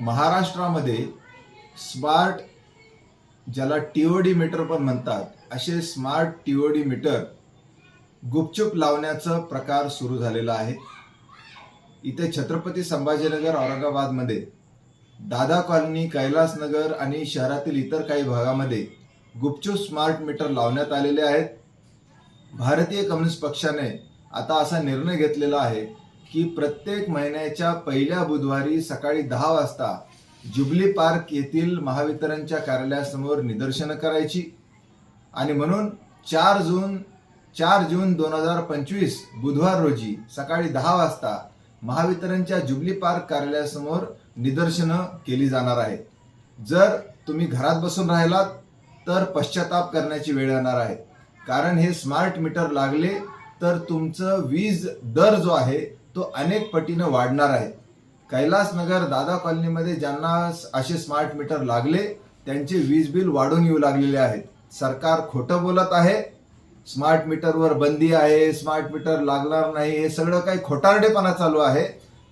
महाराष्ट्रामध्ये स्मार्ट ज्याला TOD metre पण म्हणतात असे स्मार्ट टीओडी मीटर गुपचूप लावण्याचा प्रकार सुरू झालेला आहे. इथे छत्रपती संभाजीनगर औरंगाबादमध्ये दादा कॉलनी कैलासनगर आणि शहरातील इतर काही भागामध्ये गुपचूप स्मार्ट मीटर लावण्यात आलेले आहेत. भारतीय कम्युनिस्ट पक्षाने आता असा निर्णय घेतलेला आहे की प्रत्येक महिन्याच्या पहिल्या बुधवारी सकाळी दहा वाजता जुबली पार्क येथील महावितरणच्या कार्यालयासमोर निदर्शनं करायची. आणि म्हणून चार जून चार जून दोन हजार पंचवीस बुधवार रोजी सकाळी दहा वाजता महावितरणच्या जुबली पार्क कार्यालयासमोर निदर्शनं केली जाणार आहेत. जर तुम्ही घरात बसून राहिलात तर पश्चाताप करण्याची वेळ येणार आहे. कारण हे स्मार्ट मीटर लागले तर तुमचं वीज दर जो आहे तो अनेक पटीनं वाढणार आहे. कैलासनगर दादा कॉलनीमध्ये ज्यांना असे स्मार्ट मीटर लागले त्यांचे वीज बिल वाढून येऊ लागलेले आहेत. सरकार खोटं बोलत आहे स्मार्ट मीटरवर बंदी आहे स्मार्ट मीटर लागणार नाही हे सगळं काही खोटारडेपणा चालू आहे.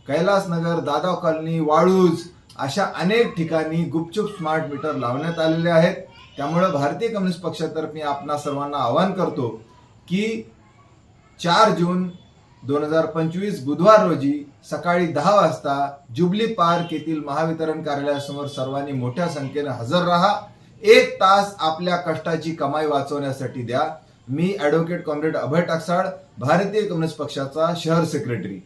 कैलासनगर दादा कॉलनी वाळूज अशा अनेक ठिकाणी गुपचूप स्मार्ट मीटर लावण्यात आलेले आहेत. त्यामुळं भारतीय कम्युनिस्ट पक्षातर्फे आपणा सर्वांना आवाहन करतो की चार जून दोन हजार पंचवीस बुधवार रोजी सकाळी दहा वाजता जुबली पार्क येथील महावितरण कार्यालयासमोर सर्वांनी मोठ्या संख्येने हजर राहा. एक तास आपल्या कष्टाची कमाई वाचवण्यासाठी द्या. मी ॲडव्होकेट कॉम्रेड अभय टाकसाळ भारतीय कम्युनिस्ट पक्षाचा शहर सेक्रेटरी